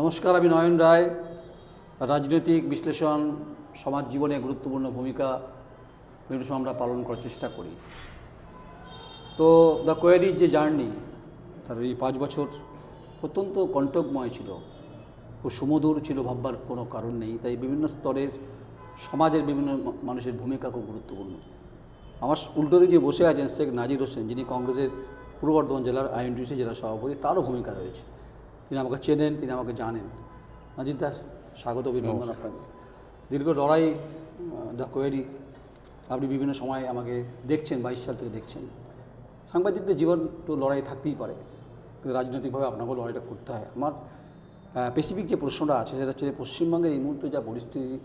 নমস্কার, আমি নয়ন রায়। রাজনৈতিক বিশ্লেষণ সমাজ জীবনে গুরুত্বপূর্ণ ভূমিকা বিভিন্ন সময় আমরা পালন করার চেষ্টা করি। তো দ্য কোয়ারির যে জার্নি, তার এই পাঁচ বছর অত্যন্ত কণ্টকময় ছিল। খুব সুমধুর ছিল, ভাববার কোনো কারণ নেই। তাই বিভিন্ন স্তরের, সমাজের বিভিন্ন মানুষের ভূমিকা খুব গুরুত্বপূর্ণ। আমার উল্টো দিকে বসে আছেন শেখ নাজির হোসেন, যিনি কংগ্রেসের পূর্ব বর্ধমান জেলার আইএনটিসি জেলা সভাপতি, তারও ভূমিকা রয়েছে। তিনি আমাকে চেনেন তিনি আমাকে জানেন। নাজিদ দাস স্বাগত অভিনন্দন আপনাকে। দীর্ঘ লড়াই দ্য কোয়েরি আপনি বিভিন্ন সময় আমাকে দেখছেন বাইশ সাল থেকে দেখছেন। সাংবাদিকদের জীবন তো লড়াই থাকতেই পারে কিন্তু রাজনৈতিকভাবে আপনাকেও লড়াইটা করতে হয়। আমার স্পেসিফিক যে প্রশ্নটা আছে সেটা হচ্ছে পশ্চিমবঙ্গের এই মুহূর্তে যা পরিস্থিতি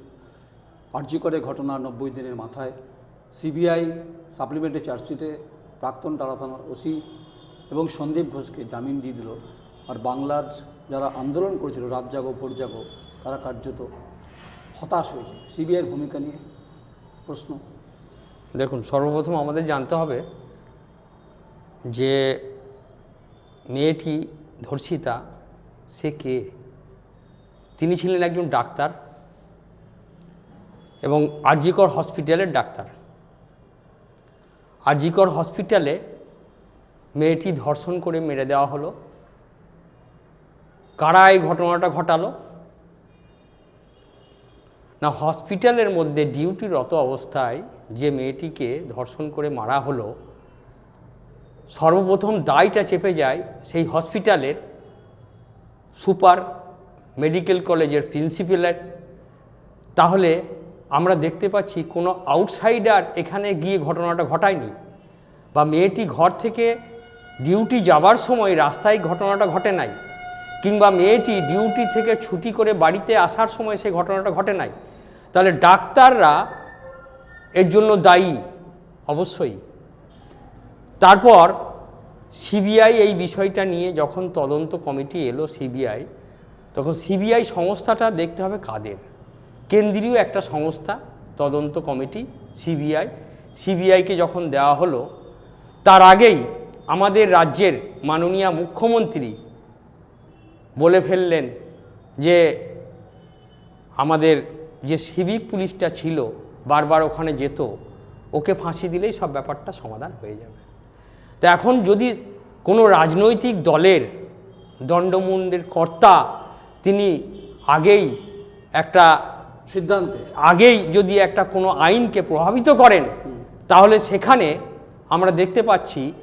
আর্যিকরের ঘটনা নব্বই দিনের মাথায় সিবিআই সাপ্লিমেন্টারি চার্জশিটে প্রাক্তন টালা থানার ওসি এবং সন্দীপ ঘোষকে জামিন দিয়ে দিল। আর বাংলার যারা আন্দোলন করেছিল, রাত জাগো, ভোর জাগো, তারা কার্যত হতাশ হয়েছে। সিবিআইয়ের ভূমিকা নিয়ে প্রশ্ন। দেখুন, সর্বপ্রথম আমাদের জানতে হবে যে মেয়েটি ধর্ষিতা, সে কে? তিনি ছিলেন একজন ডাক্তার এবং আরজিকর হসপিটালের ডাক্তার। আরজিকর হসপিটালে মেয়েটি ধর্ষণ করে মেরে দেওয়া হলো। কারা এই ঘটনাটা ঘটালো। না, হসপিটালের মধ্যে ডিউটিরত অবস্থায় যে মেয়েটিকে ধর্ষণ করে মারা হলো, সর্বপ্রথম দায়টা চেপে যায় সেই হসপিটালের সুপার মেডিকেল কলেজের প্রিন্সিপালের। তাহলে আমরা দেখতে পাচ্ছি কোনো আউটসাইডার এখানে গিয়ে ঘটনাটা ঘটায়নি বা মেয়েটি ঘর থেকে ডিউটি যাবার সময় রাস্তায় ঘটনাটা ঘটে নাই। কিংবা মেয়েটি ডিউটি থেকে ছুটি করে বাড়িতে আসার সময় সেই ঘটনাটা ঘটে নাই। তাহলে ডাক্তাররা এর জন্য দায়ী, অবশ্যই। তারপর সিবিআই এই বিষয়টা নিয়ে যখন তদন্ত কমিটি এলো সিবিআই, তখন সিবিআই সংস্থাটা দেখতে হবে কাদের। কেন্দ্রীয় একটা সংস্থা, তদন্ত কমিটি, সিবিআই। সিবিআইকে যখন দেওয়া হলো, তার আগেই আমাদের রাজ্যের মাননীয় মুখ্যমন্ত্রী বলে ফেললেন যে আমাদের যে সিভিক পুলিশটা ছিল বারবার ওখানে যেত ওকে ফাঁসি দিলেই সব ব্যাপারটা সমাধান হয়ে যাবে। তো এখন যদি কোনো রাজনৈতিক দলের দণ্ডমুণ্ডের কর্তা তিনি আগেই একটা সিদ্ধান্তে। আগেই যদি একটা কোনো আইনকে প্রভাবিত করেন তাহলে সেখানে আমরা দেখতে পাচ্ছি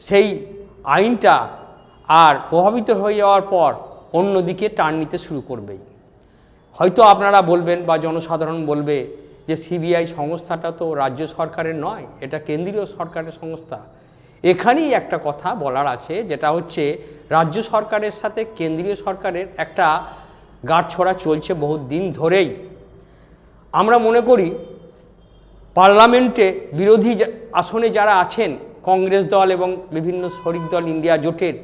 সেই আইনটা আর প্রভাবিত হয়ে যাওয়ার পর অন্যদিকে টার্ন নিতে শুরু করবেই। হয়তো আপনারা বলবেন বা জনসাধারণ বলবে যে সিবিআই সংস্থাটা তো রাজ্য সরকারের নয়, এটা কেন্দ্রীয় সরকারের সংস্থা। এখানেই একটা কথা বলার আছে, যেটা হচ্ছে রাজ্য সরকারের সাথে কেন্দ্রীয় সরকারের একটা গাঁটছড়া চলছে বহুত দিন ধরেই। আমরা মনে করি, পার্লামেন্টে বিরোধী আসনে যারা আছেন, কংগ্রেস দল এবং বিভিন্ন শরিক দল ইন্ডিয়া জোটের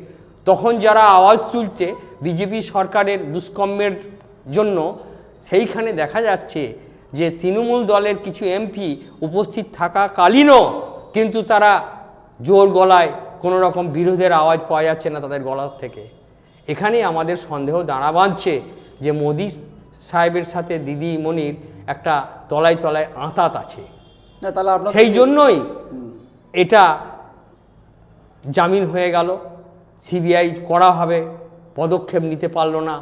তখন যারা আওয়াজ তুলছে বিজেপি সরকারের দুষ্কর্মের জন্য সেইখানে দেখা যাচ্ছে যে তৃণমূল দলের কিছু এমপি উপস্থিত থাকাকালীনও কিন্তু তারা জোর গলায় কোনো রকম বিরোধের আওয়াজ পাওয়া যাচ্ছে না তাদের গলার থেকে। এখানেই আমাদের সন্দেহ দাঁড়া বাঁধছে যে মোদি সাহেবের সাথে দিদি মনির একটা তলায় তলায় আঁতাত আছে। সেই জন্যই এটা জামিন হয়ে গেল। সিবিআই করা হবে, পদক্ষেপ নিতে পারল না।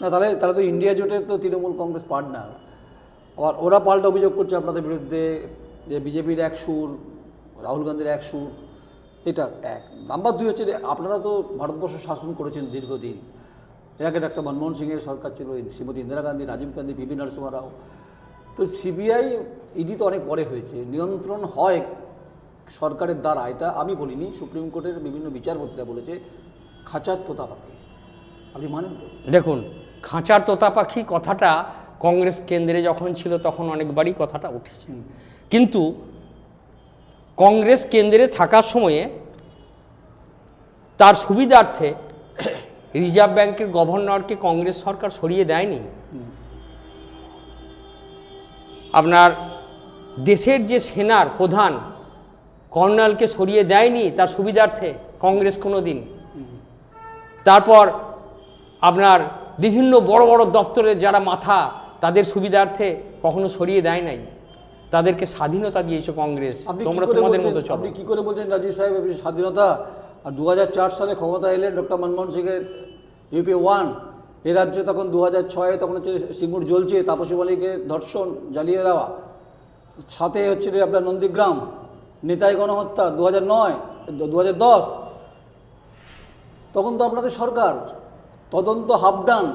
না, তাহলে তাহলে তো ইন্ডিয়া জোটে তো তৃণমূল কংগ্রেস পার্টনার। আবার ওরা পাল্টা অভিযোগ করছে আপনাদের বিরুদ্ধে যে বিজেপির এক সুর, রাহুল গান্ধীর এক সুর, এটা এক। নাম্বার দুই হচ্ছে আপনারা তো ভারতবর্ষ শাসন করেছেন দীর্ঘদিন। এর আগে ডাক্তার মনমোহন সিংয়ের সরকার ছিল, শ্রীমতী ইন্দিরা গান্ধী, রাজীব গান্ধী পিভি নরসিংহ রাও তো সিবিআই, ইডি তো অনেক পরে হয়েছে। নিয়ন্ত্রণ হয় সরকারের দ্বারা এটা আমি বলিনি সুপ্রিম কোর্টের বিভিন্ন বিচারপতিরা বলেছে খাঁচার তোতা পাখি। আপনি মানেন তো? দেখুন খাঁচার তোতা পাখি কথাটা কংগ্রেস কেন্দ্রে যখন ছিল তখন অনেকবারই কথাটা উঠেছে। কিন্তু কংগ্রেস কেন্দ্রে থাকার সময়ে তার সুবিধার্থে রিজার্ভ ব্যাংকের গভর্নরকে কংগ্রেস সরকার সরিয়ে দেয়নি। আপনার দেশের যে সেনার প্রধান কর্নালকে সরিয়ে দেয়নি তার সুবিধার্থে কংগ্রেস কোনো দিন তারপর আপনার বিভিন্ন বড় বড় দপ্তরের যারা মাথা তাদের সুবিধার্থে কখনো সরিয়ে দেয় নাই। তাদেরকে স্বাধীনতা দিয়েছে কংগ্রেস। আপনি কি তোমরা করে তোমাদের বলছেন- মতো চলো। আপনি কি করে বলছেন রাজীব সাহেব স্বাধীনতা আর দু হাজার চার সালে ক্ষমতা এলেন ডক্টর মনমোহন সিংয়ের ইউপি ওয়ান এ রাজ্যে তখন দু হাজার ছয়ে তখন হচ্ছে সিঙ্গুর জ্বলছে তাপসী মালিকের ধর্ষণ জ্বালিয়ে দেওয়া। সাথে হচ্ছে যে আপনার নন্দীগ্রাম। নেতাই গণহত্যা দু হাজার নয় দু হাজার দশ। তখন তো আপনাদের সরকার, তদন্ত হাফডান,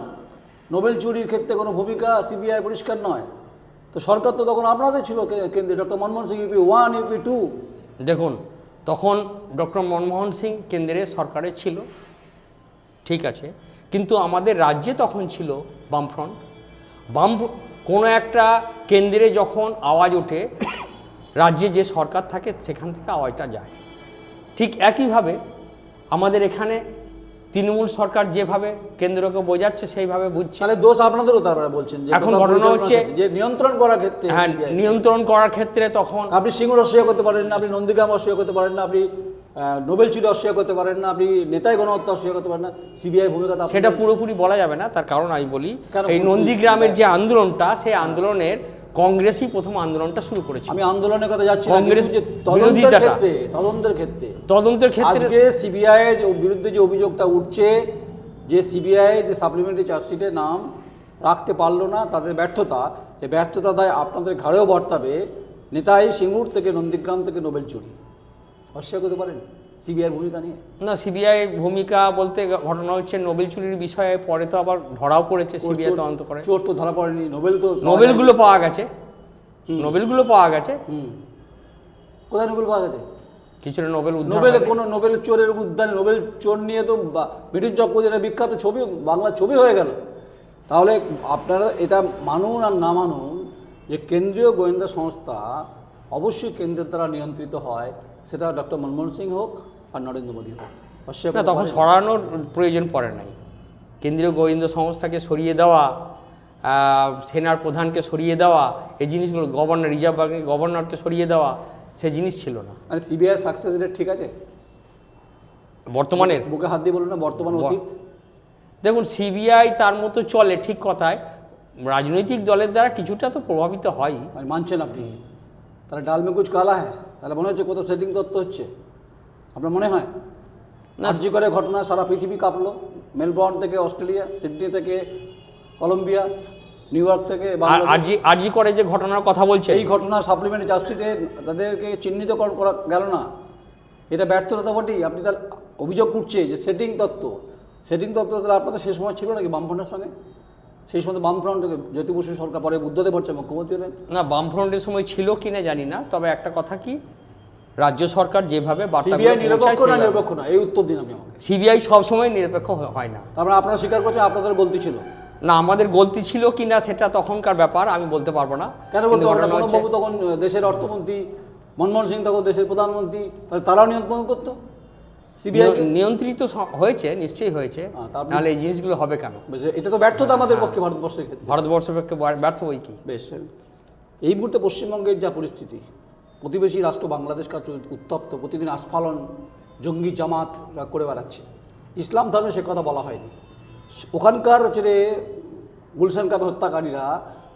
নোবেল চুরির ক্ষেত্রে কোনো ভূমিকা সিবিআই পরিষ্কার নয়। তো সরকার তো তখন আপনাদের ছিল কেন্দ্রে, doctor Manmohan Singh, UPA one, UPA two. দেখুন, তখন ডক্টর মনমোহন সিং কেন্দ্রে সরকারে ছিল, ঠিক আছে, কিন্তু আমাদের রাজ্যে তখন ছিল বামফ্রন্ট। বাম কোনো একটা কেন্দ্রে যখন আওয়াজ ওঠে রাজ্যে যে সরকার থাকে সেখান থেকে আওয়াজটা যায়। ঠিক একইভাবে আমাদের এখানে তৃণমূল সরকার যেভাবে কেন্দ্রকে বোঝাচ্ছে সেইভাবে বুঝছে। তাহলে দোষ আপনাদেরও তারপরে বলছেন যে এখন ঘটনা হচ্ছে- যে নিয়ন্ত্রণ করার ক্ষেত্রে হ্যাঁ নিয়ন্ত্রণ করার ক্ষেত্রে তখন আপনি সিঙ্গুর অস্বীকার করতে পারেন না আপনি নন্দীগ্রাম অস্বীকার করতে পারেন না আপনি নোবেল চুরি অস্বীকার করতে পারেন না আপনি নেতাই গণহত্যা অস্বীকার করতে পারেন না সিবিআই ভূমিকা সেটা পুরোপুরি বলা যাবে না তার কারণ আমি বলি এই নন্দীগ্রামের যে আন্দোলনটা সেই আন্দোলনের কংগ্রেসই প্রথম আন্দোলনটা শুরু করেছিল। আমি আন্দোলনের কথা যাচ্ছি কংগ্রেস যে তদন্তের ক্ষেত্রে তদন্তের ক্ষেত্রে। তদন্তের ক্ষেত্রে আজকে সিবিআই এর বিরুদ্ধে যে অভিযোগটা উঠছে যে সিবিআই যে সাপ্লিমেন্টারি চার্জশিটে নাম রাখতে পারল না তাদের ব্যর্থতা এই ব্যর্থতা দায় আপনাদের ঘাড়েও বর্তাবে নেতাই সিঙ্গুর থেকে নন্দীগ্রাম থেকে নোবেল চুরি। অস্বীকার করতে পারেন সিবিআইয়ের ভূমিকা নিয়ে? না সিবিআই ভূমিকা বলতে ঘটনা হচ্ছে নোবেল চুরির বিষয়ে পরে তো আবার ধরাও পড়েছে সিবিআই তদন্ত করে। চোর তো ধরা পড়েনি নোবেল তো নোবেলগুলো পাওয়া গেছে। নোবেলগুলো পাওয়া গেছে। হুম। কোথায় নোবেল পাওয়া গেছে? কিছুটা নোবেল নোবেলে কোনো নোবেল চোরের উদ্যানে নোবেল চোর নিয়ে তো মিঠুন চক্রবর্তীর বিখ্যাত ছবি বাংলা ছবি হয়ে গেল। তাহলে আপনারা এটা মানুন আর না মানুন যে কেন্দ্রীয় গোয়েন্দা সংস্থা অবশ্যই কেন্দ্রের দ্বারা নিয়ন্ত্রিত হয় সেটা ডক্টর মনমোহন সিং হোক আর নরেন্দ্র মোদী হোক না তখন সরানোর প্রয়োজন পড়ে নাই। কেন্দ্রীয় গোয়েন্দা সংস্থাকে সরিয়ে দেওয়া সেনার প্রধানকে সরিয়ে দেওয়া এই জিনিসগুলো গভর্নর রিজার্ভ ব্যাঙ্কের গভর্নরকে সরিয়ে দেওয়া সে জিনিস ছিল না। মানে সিবিআই সাকসেস রেট ঠিক আছে? বর্তমানের? বুকে হাত দিয়ে বলুন না বর্তমান অতীত। দেখুন সিবিআই তার মতো চলে ঠিক কথায় রাজনৈতিক দলের দ্বারা কিছুটা তো প্রভাবিত হয় মানে মানছেন আপনি। তাহলে ডাল মে কুচ কালা হ্যাঁ তাহলে মনে হচ্ছে কোথাও সেটিং তত্ত্ব হচ্ছে। আপনার মনে হয়? না। আর্জি করে ঘটনা সারা পৃথিবী কাঁপলো। মেলবোর্ন থেকে অস্ট্রেলিয়া সিডনি থেকে Columbia New York. R G R G করে যে ঘটনার কথা বলছে এই ঘটনা সাপ্লিমেন্টারি চার্জশিটে তাদেরকে চিহ্নিত করা গেল না। এটা ব্যর্থতা তো বটেই। আপনি তাহলে অভিযোগ উঠছে যে সেটিং তত্ত্ব। সেটিং তত্ত্ব তাহলে আপনাদের সেই সময় ছিল নাকি বামফ্রন্টের সঙ্গে? সেই সময় বামফ্রন্ট জ্যোতি বসু সরকার পরে বুদ্ধদেব হচ্ছে মুখ্যমন্ত্রী হলেন। না বামফ্রন্টের সময় ছিল কি না জানি না। তবে একটা কথা কি রাজ্য সরকার যেভাবে সিবিআই নিরপেক্ষ না নিরপেক্ষ না? এই উত্তর দিন আপনি আমাকে। সিবিআই সবসময় নিরপেক্ষ হয় না। তারপরে আপনারা স্বীকার করছেন আপনাদের গলতি ছিল। না আমাদের গলতি ছিল কি না সেটা তখনকার ব্যাপার আমি বলতে পারব না। কেন বলতে তখন দেশের অর্থমন্ত্রী মনমোহন সিং তখন দেশের প্রধানমন্ত্রী তাহলে তারাও নিয়ন্ত্রণ করতো? সিবিআই নিয়ন্ত্রিত হয়েছে নিশ্চয়ই হয়েছে। হ্যাঁ, নাহলে এই জিনিসগুলো হবে কেন? এটা তো ব্যর্থতা আমাদের পক্ষে ভারতবর্ষের ক্ষেত্রে। ভারতবর্ষের পক্ষে ব্যর্থ বই কি? বেশ এই মুহূর্তে পশ্চিমবঙ্গের যা পরিস্থিতি প্রতিবেশী রাষ্ট্র বাংলাদেশ কাছে উত্তপ্ত। প্রতিদিন আস্ফালন, জঙ্গি জামাত করে বেড়াচ্ছে। ইসলাম ধর্মে সে কথা বলা হয়নি। ওখানকার হচ্ছে গুলশান কাপে হত্যাকারীরা,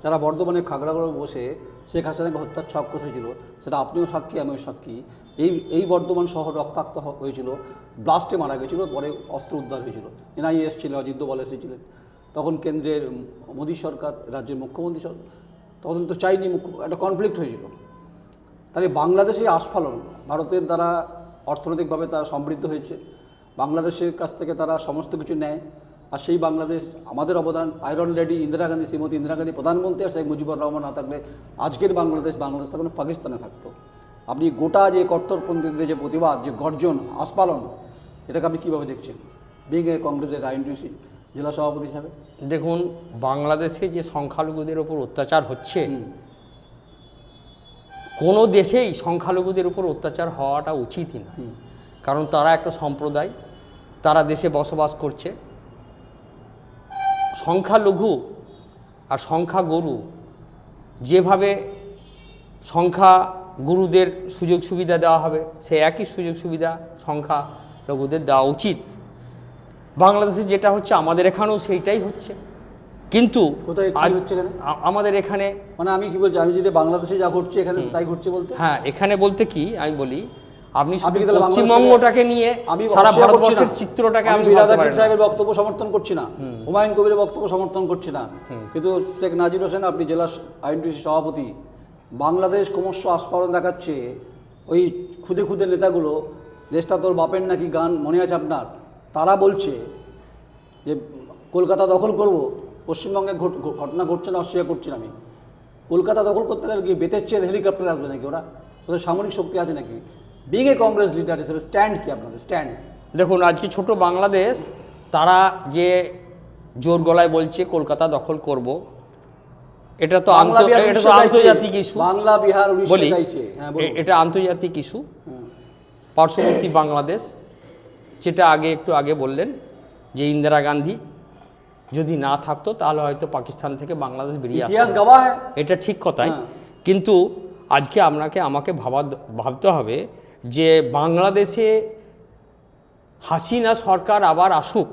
যারা বর্ধমানে খাগড়াগড়ে বসে শেখ হাসিনাকে হত্যার ছক কষেছিল, সেটা আপনিও সাক্ষী, আমিও সাক্ষী। এই এই বর্ধমান শহর রক্তাক্ত হয়েছিল ব্লাস্টে মারা গেছিল, পরে অস্ত্র উদ্ধার হয়েছিল। এনআইএস ছিল, অজিত দোভাল এসেছিলেন তখন কেন্দ্রের মোদী সরকার, রাজ্যের মুখ্যমন্ত্রী সরকার তখন তো চাইনি, মুখ্য, একটা কনফ্লিক্ট হয়েছিল। তাহলে বাংলাদেশে আস্ফালন ভারতের দ্বারা অর্থনৈতিকভাবে তারা সমৃদ্ধ হয়েছে। বাংলাদেশের কাছ থেকে তারা সমস্ত কিছু নেয়। আর সেই বাংলাদেশ আমাদের অবদান আয়রন লেডি ইন্দিরা গান্ধী শ্রীমতী ইন্দিরা গান্ধী প্রধানমন্ত্রী আর শেখ মুজিবুর রহমান না থাকলে আজকের বাংলাদেশ বাংলাদেশ তখন পাকিস্তানে থাকতো। আপনি গোটা যে কট্টরপন্থীদের যে প্রতিবাদ যে গর্জন আস্পালন এটাকে আপনি কীভাবে দেখছেন? বিং এ কংগ্রেসের আইনডিসি জেলা সভাপতি হিসাবে। দেখুন বাংলাদেশে যে সংখ্যালঘুদের ওপর অত্যাচার হচ্ছে কোনো দেশেই সংখ্যালঘুদের উপর অত্যাচার হওয়াটা উচিতই নয়। কারণ তারা একটা সম্প্রদায় তারা দেশে বসবাস করছে। সংখ্যালঘু আর সংখ্যা গরু যেভাবে সংখ্যা গুরুদের সুযোগ সুবিধা দেওয়া হবে সে একই সুযোগ সুবিধা সংখ্যা লঘুদের দেওয়া উচিত। বাংলাদেশে যেটা হচ্ছে আমাদের এখানেও সেইটাই হচ্ছে। কিন্তু? আমাদের এখানে মানে আমি কি বলছি আমি যেটা বাংলাদেশে যা ঘটছে এখানে তাই ঘটছে বলতে? হ্যাঁ এখানে বলতে কি আমি বলি আপনি পশ্চিমবঙ্গটাকে নিয়ে আমি সারা ভারতবর্ষের চিত্রটাকে আমি না। সাহেবের বক্তব্য সমর্থন করছি না। হুমায়ুন কবিরের বক্তব্য সমর্থন করছি না। কিন্তু শেখ নাজির হোসেন আপনি জেলা আইনটিসি সভাপতি বাংলাদেশ ক্রমশ আস্ফারণ দেখাচ্ছে। ওই খুদে খুদে নেতাগুলো দেশটা তোর বাপের নাকি গান মনে আছে আপনার? তারা বলছে যে কলকাতা দখল করব। পশ্চিমবঙ্গে ঘটনা ঘটছে না অস্বীকার করছি না আমি। কলকাতা দখল করতে গেলে কি বেতের চেয়ে হেলিকপ্টার আসবে নাকি ওরা? ওদের সামরিক শক্তি আছে নাকি? বিং এ কংগ্রেস লিডার হিসেবে স্ট্যান্ড কি আপনাদের? স্ট্যান্ড দেখুন আজকে ছোট বাংলাদেশ তারা যে জোর গলায় বলছে কলকাতা দখল করব এটা তো এটা তো আন্তর্জাতিক ইস্যু। বাংলা বিহার বলি হ্যাঁ বলুন। এটা আন্তর্জাতিক ইস্যু। পার্শ্ববর্তী বাংলাদেশ যেটা আগে একটু আগে বললেন যে ইন্দিরা গান্ধী যদি না থাকতো তাহলে হয়তো পাকিস্তান থেকে বাংলাদেশ বেরিয়ে আসতো ইতিহাস গাওয়া এটা ঠিক কথাই। হ্যাঁ। কিন্তু আজকে আপনাকে আমাকে ভাবা ভাবতে হবে যে বাংলাদেশে হাসিনা সরকার আবার আসুক।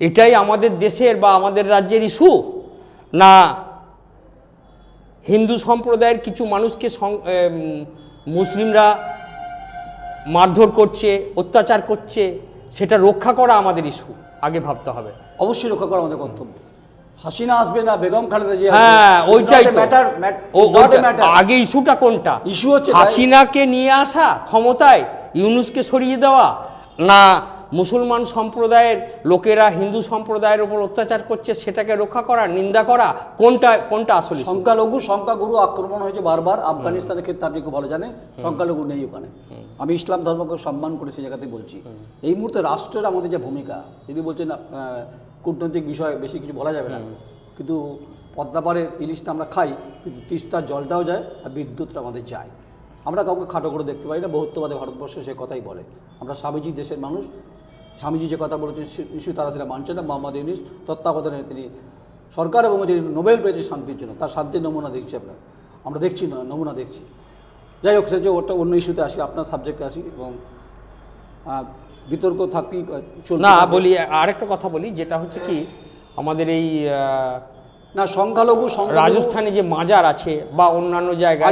এটাই আমাদের দেশের বা আমাদের রাজ্যের ইস্যু? না হিন্দু সম্প্রদায়ের কিছু মানুষকে মুসলিমরা মারধর করছে অত্যাচার করছে সেটা রক্ষা করা আমাদের ইস্যু। আগে ভাবতে হবে। অবশ্যই রক্ষা করা আমাদের কর্তব্য হাসিনা আসবে না বেগম খালেদা জিয়া হ্যাঁ ওইটাই ম্যাটার আগে ইস্যুটা কোনটা? ইস্যু হচ্ছে হাসিনাকে নিয়ে আসা ক্ষমতায় ইউনুসকে সরিয়ে দেওয়া না মুসলমান সম্প্রদায়ের লোকেরা হিন্দু সম্প্রদায়ের উপর অত্যাচার করছে সেটাকে রক্ষা করা নিন্দা করা কোনটা কোনটা আসলে সংখ্যালঘু সংখ্যাগুরু আক্রমণ হয়েছে বারবার। আফগানিস্তানের ক্ষেত্রে আপনি খুব ভালো জানেন? সংখ্যালঘু নেই ওখানে। আমি ইসলাম ধর্মকে সম্মান করে সেই জায়গাতে বলছি। এই মুহূর্তে রাষ্ট্রের আমাদের যে ভূমিকা যদি বলছেন কূটনৈতিক বিষয় বেশি কিছু বলা যাবে না। কিন্তু পদ্মাপাড়ের ইলিশটা আমরা খাই কিন্তু তিস্তার জলটাও যায় আর বিদ্যুৎটা আমাদের যায়। আমরা কাউকে খাটো করে দেখতে পারি না বহুত্ববাদে ভারতবর্ষ সে কথাই বলে। আমরা স্বামীজি দেশের মানুষ স্বামীজি যে কথা বলেছেন নিশ্চয়ই তারা সেটা মানছে না। মোহাম্মদ ইউনিস তত্ত্বাবধানে তিনি সরকার এবং যে নোবেল পেয়েছে শান্তির জন্য তার শান্তির নমুনা দেখছি আমরা। আমরা দেখছি না নমুনা দেখছি। যাই হোক সে যে ওটা অন্য ইস্যুতে আসি আপনার সাবজেক্টে আসি এবং বিতর্ক থাকতেই না বলি আরেকটা কথা বলি যেটা হচ্ছে কি আমাদের এই না সংখ্যালঘু সংখ্যালঘু রাজস্থানে যে মাজার আছে বা অন্যান্য জায়গায়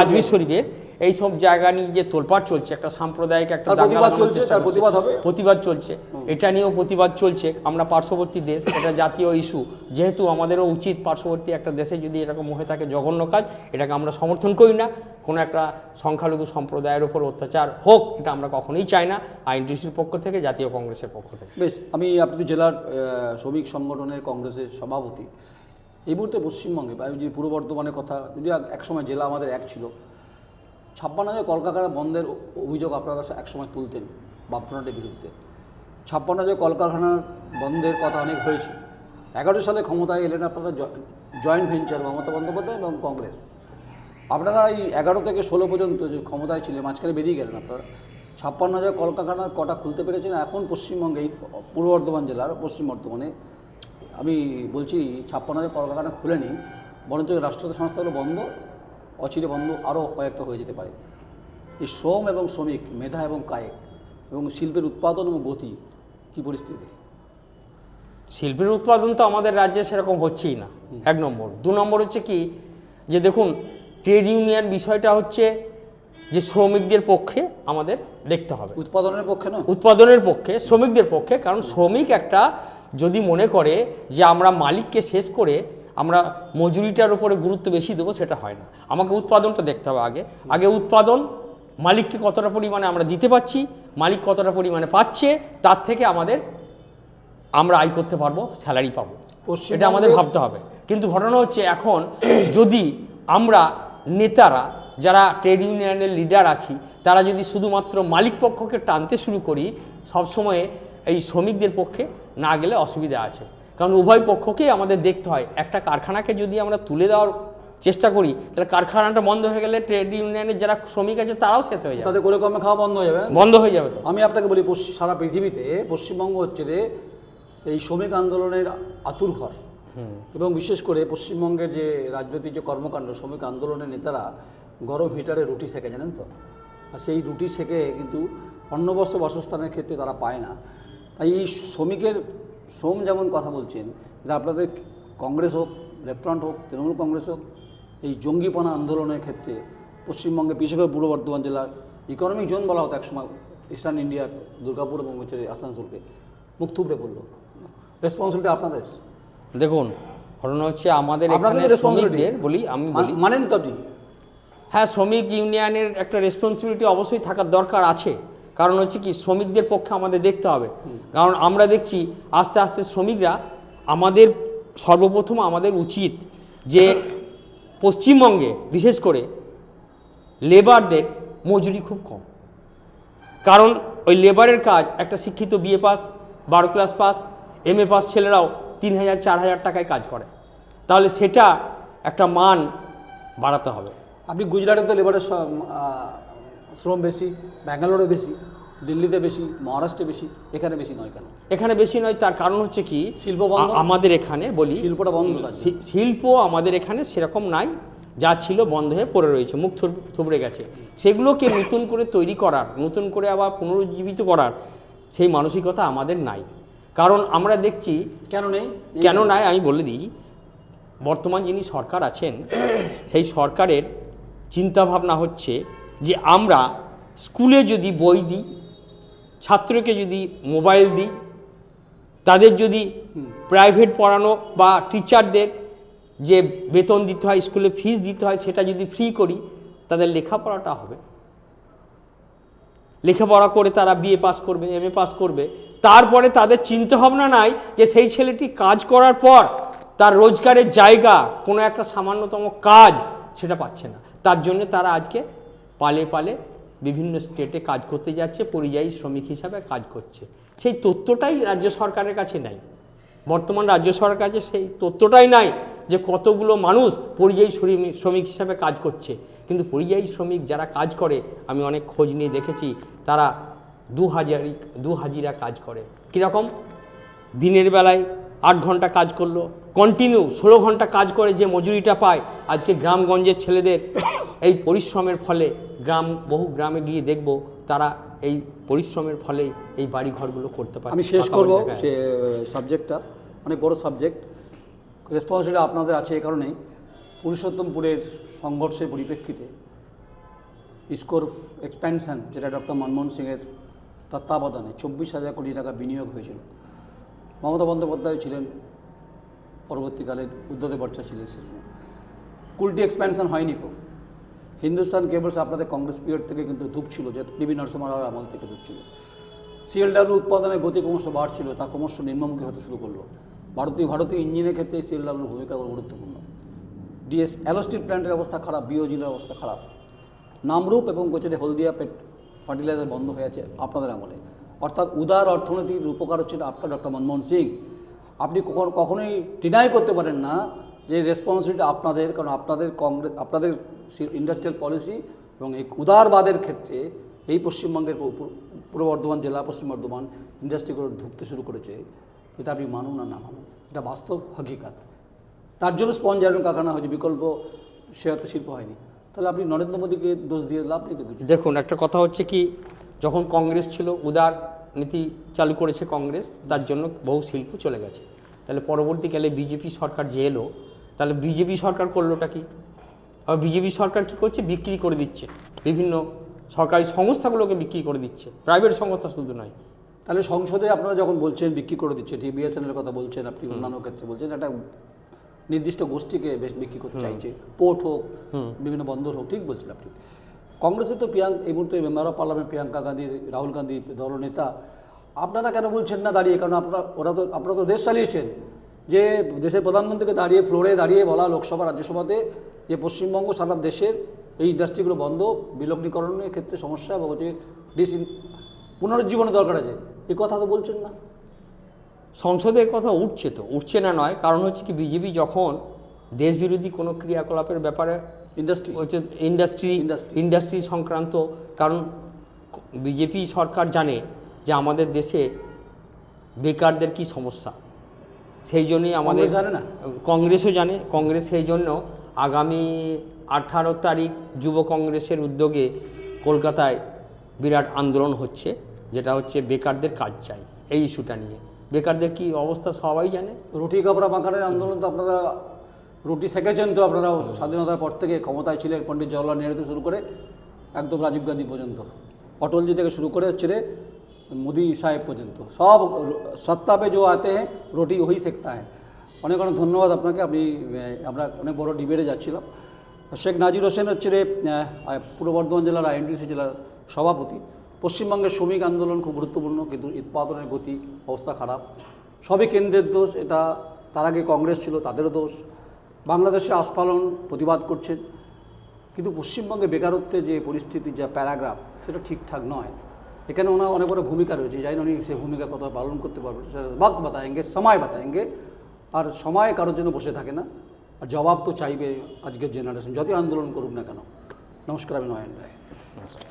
আজমের শরীফের এই সব জায়গা নিয়ে যে তোলপাড় চলছে একটা সাম্প্রদায়িক একটা দাঙ্গা প্রতিবাদ চলছে, তার প্রতিবাদ হবে। প্রতিবাদ চলছে। এটা নিয়েও প্রতিবাদ চলছে। আমরা পার্শ্ববর্তী দেশ এটা জাতীয় ইস্যু। যেহেতু আমাদেরও উচিত পার্শ্ববর্তী একটা দেশে যদি এরকম হয়ে থাকে জঘন্য কাজ এটাকে আমরা সমর্থন করি না। কোনো একটা সংখ্যালঘু সম্প্রদায়ের ওপর অত্যাচার হোক এটা আমরা কখনোই চাই না আইনটিসির পক্ষ থেকে জাতীয় কংগ্রেসের পক্ষ থেকে। বেশ আমি আপনি জেলার শ্রমিক সংগঠনের কংগ্রেসের সভাপতি। এই মুহূর্তে পশ্চিমবঙ্গে বা যদি পূর্ব বর্ধমানের কথা যদি একসময় জেলা আমাদের এক ছিল ছাপ্পান্ন হাজার কলকারখানা বন্ধের অভিযোগ আপনারা একসময় তুলতেন বামফ্রন্টের বিরুদ্ধে। ছাপ্পান্ন হাজার কলকারখানার বন্ধের কথা অনেক হয়েছে। এগারো সালে ক্ষমতায় এলেন আপনারা জয়েন্ট ভেঞ্চার মমতা বন্দ্যোপাধ্যায় এবং কংগ্রেস। আপনারা এই এগারো থেকে ষোলো পর্যন্ত যে ক্ষমতায় ছিলেন, মাঝখানে বেরিয়ে গেলেন আপনারা। ছাপ্পান্ন হাজার কলকারখানার কটা খুলতে পেরেছেন, এখন পশ্চিমবঙ্গে এই পূর্ব বর্ধমান জেলার পশ্চিম বর্ধমানে। আমি বলছি ছাপ্পান্ন হাজার কলকারখানা খুলেনি, বরঞ্চ রাষ্ট্রীয় সংস্থাগুলো বন্ধ অচিরে বন্ধ আরও কয়েকটা হয়ে যেতে পারে। এই শ্রম এবং শ্রমিক মেধা এবং কায়ক এবং শিল্পের উৎপাদন এবং গতি কি পরিস্থিতি? শিল্পের উৎপাদন তো আমাদের রাজ্যে সেরকম হচ্ছেই না এক নম্বর। দু নম্বর হচ্ছে কি যে দেখুন ট্রেড ইউনিয়ন বিষয়টা হচ্ছে যে শ্রমিকদের পক্ষে আমাদের দেখতে হবে। উৎপাদনের পক্ষে নয় উৎপাদনের পক্ষে শ্রমিকদের পক্ষে কারণ শ্রমিক একটা যদি মনে করে যে আমরা মালিককে শেষ করে আমরা মজুরিটার উপরে গুরুত্ব বেশি দেবো সেটা হয় না। আমাকে উৎপাদনটা দেখতে হবে আগে। আগে উৎপাদন মালিককে কতটা পরিমাণে আমরা দিতে পারছি মালিক কতটা পরিমাণে পাচ্ছে তার থেকে আমাদের আমরা আয় করতে পারব স্যালারি পাবো। এটা আমাদের ভাবতে হবে। কিন্তু ঘটনা হচ্ছে এখন যদি আমরা নেতারা যারা ট্রেড ইউনিয়নের লিডার আছি তারা যদি শুধুমাত্র মালিক পক্ষকে টানতে শুরু করি সবসময়ে এই শ্রমিকদের পক্ষে না গেলে অসুবিধা আছে। কারণ উভয় পক্ষকেই আমাদের দেখতে হয়। একটা কারখানাকে যদি আমরা তুলে দেওয়ার চেষ্টা করি তাহলে কারখানাটা বন্ধ হয়ে গেলে ট্রেড ইউনিয়নের যারা শ্রমিক আছে তারাও শেষ হয়ে যাবে। তাদের করে কমে খাওয়া বন্ধ হয়ে যাবে। বন্ধ হয়ে যাবে তো। আমি আপনাকে বলি পশ্চিম সারা পৃথিবীতে পশ্চিমবঙ্গ হচ্ছে রে এই শ্রমিক আন্দোলনের আতুর ঘর। এবং বিশেষ করে পশ্চিমবঙ্গের যে রাজনৈতিক যে কর্মকাণ্ড শ্রমিক আন্দোলনের নেতারা গরম হিটারে রুটি সেকে জানেন তো? আর সেই রুটি সেকে কিন্তু অন্নবস্ত্র বাসস্থানের ক্ষেত্রে তারা পায় না। তাই এই শ্রমিকের শ্রম যেমন কথা বলছেন এটা আপনাদের কংগ্রেস হোক লেফট্রন্ট হোক তৃণমূল কংগ্রেস হোক এই জঙ্গিপনা আন্দোলনের ক্ষেত্রে পশ্চিমবঙ্গে বিশেষ করে পূর্ব বর্ধমান জেলার ইকোনমিক জোন বলা হতো একসময় ইস্টার্ন ইন্ডিয়ার দুর্গাপুর এবং হচ্ছে আসানসোলকে। মুখ থুবড়ে পড়ল। রেসপন্সিবিলিটি আপনাদের? দেখুন ঘটনা হচ্ছে আমাদের এখানে শ্রমিকদের বলি আমি বলি। মানেন তো আপনি। হ্যাঁ শ্রমিক ইউনিয়নের একটা রেসপন্সিবিলিটি অবশ্যই থাকার দরকার আছে। কারণ হচ্ছে কি শ্রমিকদের পক্ষে আমাদের দেখতে হবে। কারণ আমরা দেখছি আস্তে আস্তে শ্রমিকরা আমাদের সর্বপ্রথম আমাদের উচিত যে পশ্চিমবঙ্গে বিশেষ করে লেবারদের মজুরি খুব কম। কারণ ওই লেবারের কাজ একটা শিক্ষিত বিএ পাস, বারো class pass, M A pass ছেলেরাও তিন হাজার, চার হাজার টাকায় কাজ করে। তাহলে সেটা একটা মান বাড়াতে হবে। আপনি গুজরাটে তো লেবারের শ্রম বেশি ব্যাঙ্গালোরে বেশি দিল্লিতে বেশি মহারাষ্ট্রে বেশি এখানে বেশি নয় কেন? এখানে বেশি নয় তার কারণ হচ্ছে কি শিল্প বন্ধ? আমাদের এখানে বলি শিল্পটা বন্ধ শিল্প আমাদের এখানে সেরকম নাই যা ছিল বন্ধ হয়ে পড়ে রয়েছে মুখ থুব- থুবড়ে গেছে। সেগুলোকে নতুন করে তৈরি করার নতুন করে আবার পুনরুজ্জীবিত করার সেই মানসিকতা আমাদের নাই। কারণ আমরা দেখছি কেন নেই? কেন নাই আমি বলে দিই বর্তমান যিনি সরকার আছেন সেই সরকারের চিন্তাভাবনা হচ্ছে যে আমরা স্কুলে যদি বই দিই ছাত্রকে যদি মোবাইল দিই তাদের যদি প্রাইভেট পড়ানো বা টিচারদের যে বেতন দিতে হয় স্কুলে ফিস দিতে হয় সেটা যদি ফ্রি করি তাদের লেখাপড়াটা হবে। লেখাপড়া করে তারা বিএ পাস করবে এম এ পাস করবে। তারপরে তাদের চিন্তাভাবনা নাই যে সেই ছেলেটি কাজ করার পর তার রোজগারের জায়গা কোনো একটা সামান্যতম কাজ সেটা পাচ্ছে না। তার জন্য তারা আজকে পালে পালে বিভিন্ন স্টেটে কাজ করতে যাচ্ছে, পরিযায়ী শ্রমিক হিসাবে কাজ করছে। সেই তথ্যটাই রাজ্য সরকারের কাছে নাই। বর্তমান রাজ্য সরকারের কাছে সেই তথ্যটাই নাই যে কতগুলো মানুষ পরিযায়ী শ্রমিক শ্রমিক হিসাবে কাজ করছে। কিন্তু পরিযায়ী শ্রমিক যারা কাজ করে, আমি অনেক খোঁজ নিয়ে দেখেছি, তারা দু হাজারি দু হাজিরা কাজ করে। কীরকম? দিনের বেলায় আট ঘণ্টা কাজ করল। কন্টিনিউ ষোলো ঘণ্টা কাজ করে যে মজুরিটা পায় আজকে গ্রামগঞ্জের ছেলেদের এই পরিশ্রমের ফলে গ্রাম বহু গ্রামে গিয়ে দেখব তারা এই পরিশ্রমের ফলে এই বাড়ি ঘরগুলো করতে পারে আমি শেষ করব সে সাবজেক্টটা অনেক বড় সাবজেক্ট রেসপন্সিবিলিটি আপনাদের আছে এই কারণেই পুরুষোত্তমপুরের সংঘর্ষের পরিপ্রেক্ষিতে ইস্কোর এক্সপ্যানশন যেটা ডক্টর মনমোহন সিংয়ের তত্ত্বাবধানে চব্বিশ হাজার কোটি টাকা বিনিয়োগ হয়েছিল। মমতা বন্দ্যোপাধ্যায় ছিলেন পরবর্তীকালে বুদ্ধদেব ভট্টাচার্য ছিলেন সে সময়। কুলটি এক্সপ্যানশন হয়নি খুব। হিন্দুস্তান কেবলস আপনাদের কংগ্রেস পিরিয়ড থেকে কিন্তু ঢুকছিল যে পিবি নরসিংহ রাওয়ের আমল থেকে ঢুকছিল সিএলডাব্লিউ উৎপাদনের গতি ক্রমশ বাড়ছিল, তা ক্রমশ নিম্নমুখী হতে শুরু করল। ভারতীয় ভারতীয় ইঞ্জিনের ক্ষেত্রে সিএলডাব্লিউ ভূমিকা গুরুত্বপূর্ণ। ডিএস অ্যালোস্টিল প্ল্যান্টের অবস্থা খারাপ বিওজিলের অবস্থা খারাপ। নামরূপ এবং গোচরে হলদিয়া পেট ফার্টিলাইজার বন্ধ হয়ে আছে আপনাদের আমলে। অর্থাৎ উদার অর্থনীতির রূপকার হচ্ছেন আপনার ডক্টর মনমোহন সিং। আপনি কখনো, কখনোই ডিনাই করতে পারেন না যে রেসপন্সিবিলিটি আপনাদের, কারণ আপনাদের কংগ্রেস আপনাদের ইন্ডাস্ট্রিয়াল পলিসি এবং এই উদারবাদের ক্ষেত্রে এই পশ্চিমবঙ্গের পূর্ব বর্ধমান, জেলা পশ্চিম বর্ধমান ইন্ডাস্ট্রিগুলো ঢুকতে শুরু করেছে। এটা আপনি মানুন আর না মানুন, এটা বাস্তব হকিকাত। তার জন্য স্পঞ্জ আয়রন কারখানা হয়েছে, বিকল্প সে শিল্প হয়নি। তাহলে আপনি নরেন্দ্র মোদীকে দোষ দিয়ে লাভ নেই দেখুন, একটা কথা হচ্ছে কি যখন কংগ্রেস ছিল উদার নীতি চালু করেছে কংগ্রেস তার জন্য বহু শিল্প চলে গেছে। তাহলে পরবর্তীকালে বিজেপি সরকার যে এলো তাহলে বিজেপি সরকার করলোটা কি? আর বিজেপি সরকার কি করছে? বিক্রি করে দিচ্ছে। বিভিন্ন সরকারি সংস্থাগুলোকে বিক্রি করে দিচ্ছে। প্রাইভেট সংস্থা শুধু নয়। তাহলে সংসদে আপনারা যখন বলছেন বিক্রি করে দিচ্ছে বিএসএনএলের কথা বলছেন আপনি অন্যান্য ক্ষেত্রে বলছেন একটা নির্দিষ্ট গোষ্ঠীকে বেশ বিক্রি করতে চাইছে। পোর্ট হোক বিভিন্ন বন্দর হোক ঠিক বলছেন আপনি। কংগ্রেসের তো প্রিয়াঙ্ক, এই মুহূর্তে member of parliament Priyanka Gandhi, Rahul Gandhi দলনেতা আপনারা কেন বলছেন না দাঁড়িয়ে? কারণ আপনারা, ওরা তো, আপনারা তো দেশ চালিয়েছেন। যে দেশের প্রধানমন্ত্রীকে দাঁড়িয়ে, ফ্লোরে দাঁড়িয়ে বলা লোকসভা, রাজ্যসভাতে যে পশ্চিমবঙ্গ সারা দেশের এই ইন্ডাস্ট্রিগুলো বন্ধ, বিলগ্নীকরণের ক্ষেত্রে সমস্যা এবং হচ্ছে ডিস, পুনরুজ্জীবনের দরকার আছে। এই কথা তো বলছেন না। সংসদে কথা উঠছে তো, উঠছে না নয়। কারণ হচ্ছে কি, বিজেপি যখন দেশবিরোধী কোনো ক্রিয়াকলাপের ব্যাপারে ইন্ডাস্ট্রি হচ্ছে ইন্ডাস্ট্রি ইন্ডাস্ট্রি সংক্রান্ত কারণ বিজেপি সরকার জানে যে আমাদের দেশে বেকারদের কি সমস্যা। সেই জন্যই আমাদের জানে না? কংগ্রেসও জানে। কংগ্রেস সেই জন্য আগামী আঠারো তারিখ যুব কংগ্রেসের উদ্যোগে কলকাতায় বিরাট আন্দোলন হচ্ছে যেটা হচ্ছে বেকারদের কাজ চাই এই ইস্যুটা নিয়ে। বেকারদের কি অবস্থা সবাই জানে। রুটি কাপড়া বাঁকানের আন্দোলন তো আপনারা রুটি শেখেছেন তো আপনারাও স্বাধীনতার পর থেকে ক্ষমতায় ছিলেন পণ্ডিত জওয়াহরলাল নেহরু শুরু করে একদম রাজীব গান্ধী পর্যন্ত। অটলজি থেকে শুরু করে হচ্ছে রে মোদি সাহেব পর্যন্ত। সব সত্তাপে যে আতে হ্যাঁ রুটি ওই সেকতা হ্যাঁ অনেক অনেক ধন্যবাদ আপনাকে। আপনি আমরা অনেক বড় ডিবেটে যাচ্ছিলাম। শেখ নাজির হোসেন হচ্ছে রে পূর্ব বর্ধমান জেলার আইএনডিসি জেলার সভাপতি। পশ্চিমবঙ্গের শ্রমিক আন্দোলন খুব গুরুত্বপূর্ণ, কিন্তু উৎপাদনের গতি, অবস্থা খারাপ। সবই কেন্দ্রের দোষ, এটা তার আগে কংগ্রেস ছিল, তাদেরও দোষ। বাংলাদেশে আস্ফালন প্রতিবাদ করছেন, কিন্তু পশ্চিমবঙ্গে বেকারত্বের যে পরিস্থিতি যা প্যারাগ্রাফ, সেটা ঠিকঠাক নয়। এখানে ওনার অনেক বড় ভূমিকা রয়েছে না উনি সে ভূমিকা কত পালন করতে পারবেন সেটা বক্ত বাতায়েঙ্গে, সময় বাতায়েঙ্গে, আর সময় কারোর জন্য বসে থাকে না। আর জবাব তো চাইবে আজকের জেনারেশন যতই আন্দোলন করুক না কেন। নমস্কার, আমি নয়ন রায়। নমস্কার।